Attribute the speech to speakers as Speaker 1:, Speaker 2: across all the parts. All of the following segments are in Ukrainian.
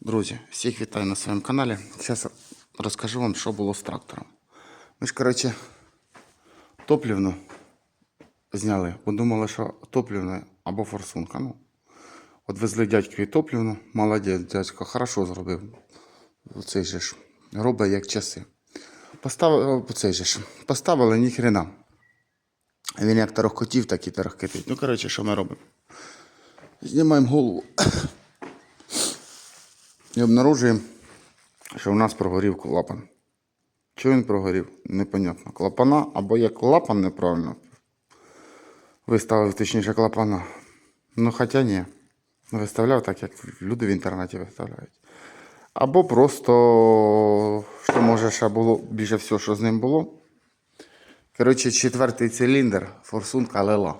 Speaker 1: Друзі, всіх вітаю на своєму каналі. Зараз розкажу вам, що було з трактором. Ми ж, коротше, топлівну зняли, бо думали, що топлівна або форсунка. Ну, от везли дядькові топлівну, молодець, дядько, хорошо зробив. Цей же ж робить як часи. Поставили, цей же ж, поставили ні хрена. Він як тарахкотів, так і тарахкотить. Ну, коротше, що ми робимо? Знімаємо голову. І обнаружуємо, що в нас прогорів клапан. Чого він прогорів? Непонятно. Клапана або як клапан неправильно виставив, точніше клапана. Ну, хоча ні. Виставляв так, як люди в інтернеті виставляють. Або просто, що може ще було більше всього, що з ним було. Коротше, четвертий циліндр, форсунка лила.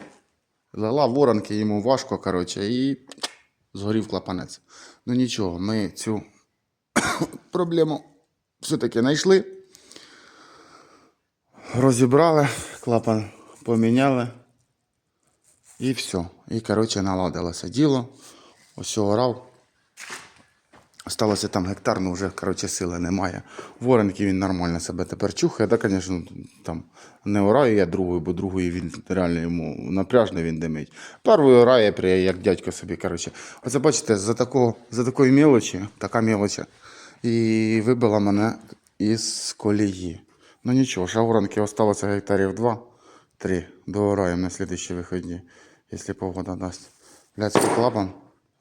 Speaker 1: Лила воронки, йому важко, коротше, і згорів клапанець. Ну нічого, ми цю проблему все-таки знайшли. Розібрали, клапан поміняли. І все. І, коротше, наладилося діло. Ось орав. Осталося там гектар, ну вже коротше, сили немає. Воронки він нормально себе тепер чухає. Да, звісно, там не ораю я другою, бо другою він реально йому напряжно він димить. Першою орає, як дядько собі. коротше. Оце бачите, за, такого, за такої мелочі, така мелочі, і вибила мене із колії. Ну нічого, воронки осталося гектарів 2-3. Доораємо на слідчі вихідні, якщо погода дасть. Блядський клапан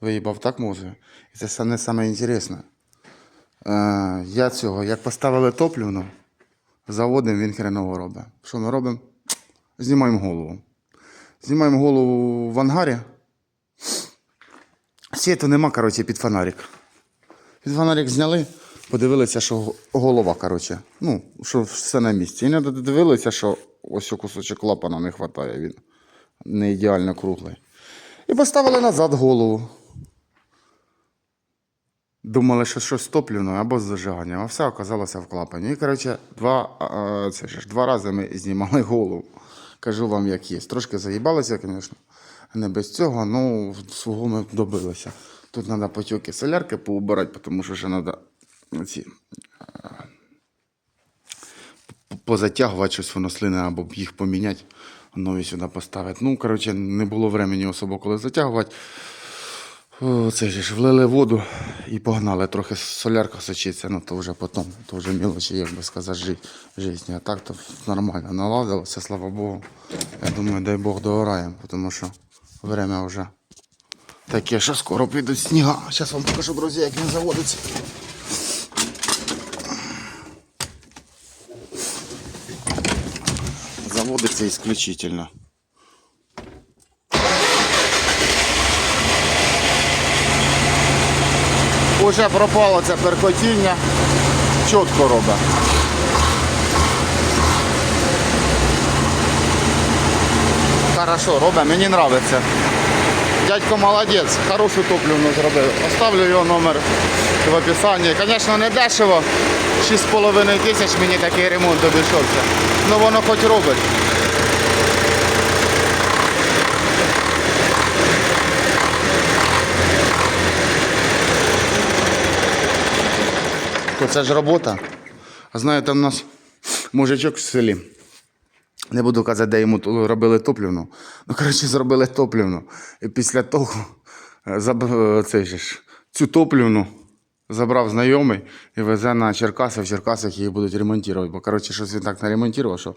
Speaker 1: виїбав так мозги. І це не саме інтересне. Я цього, як поставили топлівну, заводимо, він хреново робить. Що ми робимо? Знімаємо голову. Знімаємо голову в ангарі. Світу нема, коротше, під фонарик. Під фонарик зняли, подивилися, що голова, коротше, ну, що все на місці. І не додивилися, що ось кусочок клапана не вистачає, він не ідеально круглий. І поставили назад голову. Думали, що щось з або з зажиганням, а все оказалося в клапані. І, коротше, два, це ж, два рази ми знімали голову. Кажу вам, як є. Трошки заїбалося, звісно. Не без цього, ну свого ми добилися. Тут треба потіки солярки поубирати, тому що ще треба ці позатягувати щось воно слине або їх поміняти, нові сюди поставити. Ну, коротше, не було времени особо коли затягувати. О, Це ж влили воду і погнали. Трохи солярка сочиться, ну то вже потім, то вже мілочі, як би сказати, жи- житті. А так то нормально наладилося, слава Богу. Я думаю, дай Бог доораємо, тому що время вже таке, що скоро підуть сніга. Зараз вам покажу, друзі, як він заводиться. Заводиться исключительно. Уже пропало це перкотіння. Чітко робить. Хорошо, робить, мені подобається. Дядько молодець, хорошу топливну зробив. Оставлю його номер в описанні. Звісно, не дешево. 6,5 тисяч мені такий ремонт обійшовся. Ну воно хоч робить. Це ж робота. А знаєте, в нас мужичок в селі. Не буду казати, де йому робили топлівну. Ну, коротше, зробили топлівну. І після того е, заб... е, же ж, цю топлівну забрав знайомий і везе на Черкаси. В Черкасах її будуть ремонтувати. Бо, коротше, щось він так наремонтував, що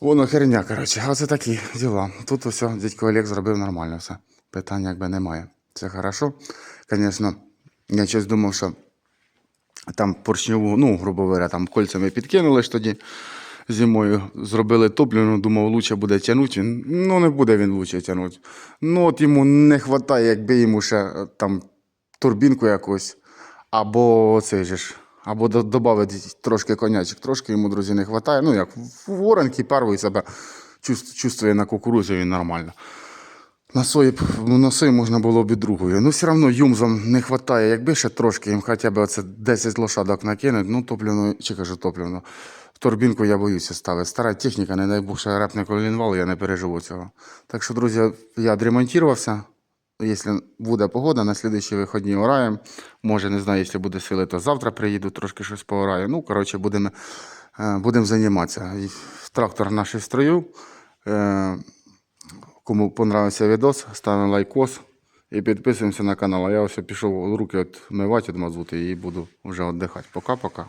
Speaker 1: воно херня, коротше. А це такі діла. Тут все, дядько Олег зробив нормально все. Питань якби немає. Це хорошо. Звісно, я щось думав, що там поршньову, ну, грубо говоря, там кольцями підкинули ж тоді зимою, зробили топливну, думав, лучше буде тягнути. Ну, не буде він лучше тягнути. Ну, от йому не вистачає, якби йому ще е, там турбінку якусь, або цей же ж, або додати трошки конячок. Трошки йому, друзі, не вистачає. Ну, як в воронки перший себе чувствує на кукурузі, він нормально. На сої, на сої можна було б і другою. Ну, все одно юмзам не вистачає. Якби ще трошки їм хоча б оце 10 лошадок накинуть, ну топливну, чи кажу топливну, турбінку я боюся ставити. Стара техніка, не дай Бог, ще репне колінвал, я не переживу цього. Так що, друзі, я відремонтувався. Якщо буде погода, на слідуючі вихідні ораємо. Може, не знаю, якщо буде сили, то завтра приїду, трошки щось поораю. Ну, коротше, будемо е, будем займатися. Трактор наш в строю. Кому понравився відос, ставимо лайкос і підписуємося на канал. А я ось пішов руки от мивати від мазути і буду вже віддихати. Пока-пока.